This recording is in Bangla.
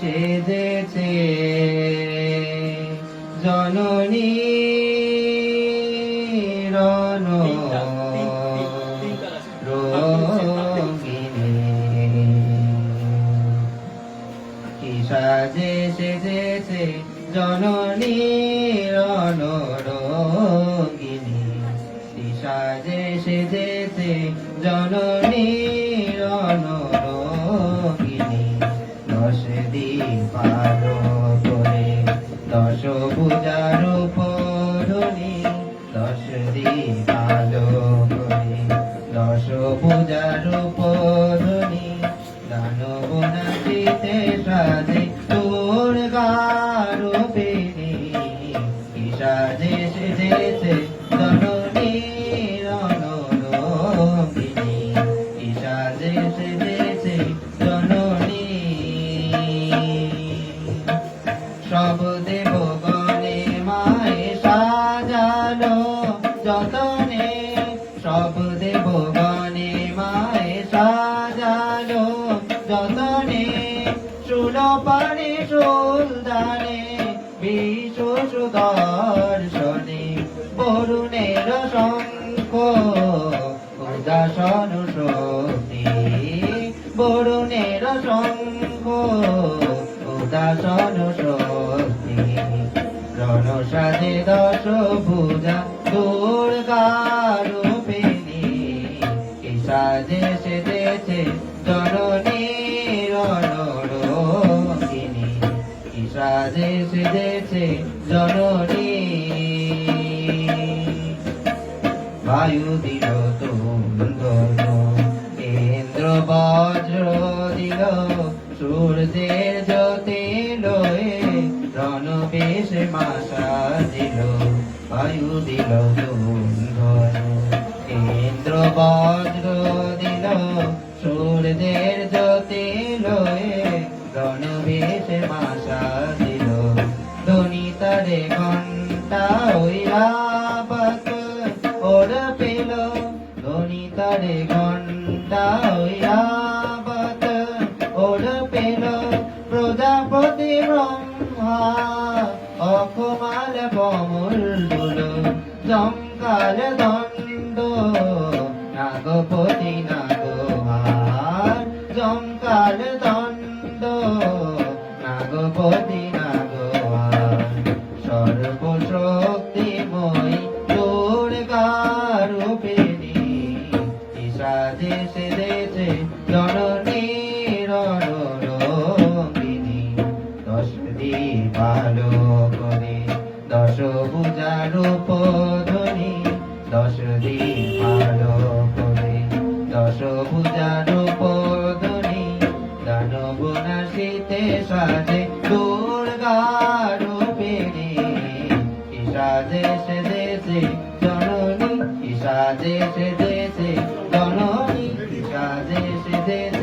সেজেছে জননী রণ কি সাজে সেজেছে জননী রণ রোগিনী কি সাজে সেজেছে জননী রণ দীপ আলো করে দশ পূজার পড়নি দশ দীপ আলো করে দশ পূজার সাজে তোর গারো যতনে সব দেবগণে মায়ে সাজালো। যতনে সুলপানে সুলদানে বিশ্ব সুদর্শনে বরুণের শঙ্খ, উদাসন শক্তি বরুণের শঙ্খ, উদাসন শক্তি রণসাদে দশ পূজা দুর্গারূপিণী সাজে সেজেছে জননী রণরঙ্গিনী কি সাজে সেজেছে জননী। বায়ু দিল তুন্দন ইন্দ্র বজ্র দিল, সূর্যের জ্যোতি লয়ে রণবেশ মাসা দিল বায়ু দিল তুন্দন ইন্দ্র বজ্র দিল সূর্যের কমল দুল জঙ্কাল দণ্ড, নাগপতি নাগহার জঙ্কাল দণ্ড, নাগপতি নাগহার। সর্বশক্তিময় দুর্গারূপিণী সাজে সেজেছে জননী রণরঙ্গিনী। দশ দীপালো করে দশ বুঝারো পদনি দশ দিন ভালো করে। দশ বুঝারো পদনি দানব নাসিতে সাজে দুর্গারো পেরে ইসাজে সে দেশে জননী ইসাজে সে দেশে জননী ইসাজে সে দেশে